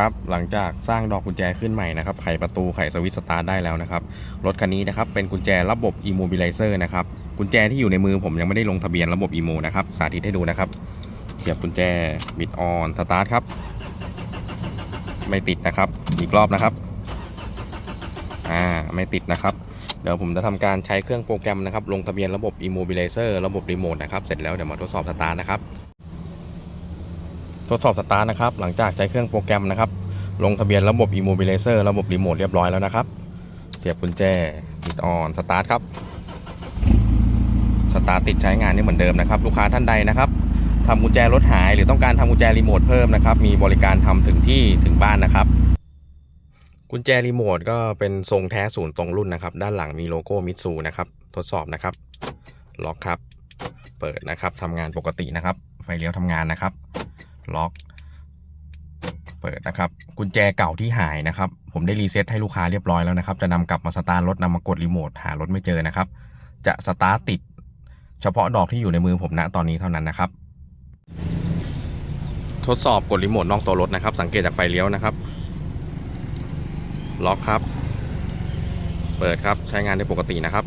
ครับหลังจากสร้างดอกกุญแจขึ้นใหม่นะครับไขประตูไขสวิตช์สตาร์ได้แล้วนะครับรถคันนี้นะครับเป็นกุญแจระบบ immobilizer นะครับกุญแจที่อยู่ในมือผมยังไม่ได้ลงทะเบียนระบบ imo นะครับสาธิตให้ดูนะครับเสียบกุญแจบิดออนสตาร์ทครับไม่ติดนะครับอีกรอบนะครับอ่าไม่ติดนะครับเดี๋ยวผมจะทำการใช้เครื่องโปรแกรมนะครับลงทะเบียนระบบ immobilizer ระบบรีโมทนะครับเสร็จแล้วเดี๋ยวมาทดสอบสตาร์ทนะครับ ทดสอบสตาร์ทนะครับ หลังจากใช้เครื่องโปรแกรมนะครับ ลงทะเบียนระบบ immobilizer ระบบรีโมทเรียบร้อยแล้วนะครับ เสียบกุญแจปิดออนสตาร์ทครับสตาร์ทติดใช้งานนี่เหมือนเดิมนะครับ ลูกค้าท่านใดนะครับทำกุญแจรถหาย หรือต้องการทำกุญแจรีโมทเพิ่มนะครับ มีบริการทำถึงที่ถึงบ้านนะครับ กุญแจรีโมทก็เป็นทรงแท้ศูนย์ตรงรุ่นนะครับ ด้านหลังมีโลโก้มิตซูนะครับ ทดสอบนะครับล็อกครับ เปิดนะครับทำงานปกตินะครับ ไฟเลี้ยวทำงานนะครับ ล็อกเปิดนะครับกุญแจเก่าที่หายนะครับ ผมได้รีเซ็ตให้ลูกค้าเรียบร้อยแล้วนะครับ จะนำกลับมาสตาร์ทรถนำมากดรีโมทหารถไม่เจอนะครับ จะสตาร์ทติด เฉพาะดอกที่อยู่ในมือผมณตอนนี้เท่านั้นนะครับ ทดสอบกดรีโมทนอกตัวรถนะครับ สังเกตจากไฟเลี้ยวนะครับ ล็อกครับ เปิดครับใช้งานได้ปกตินะครับ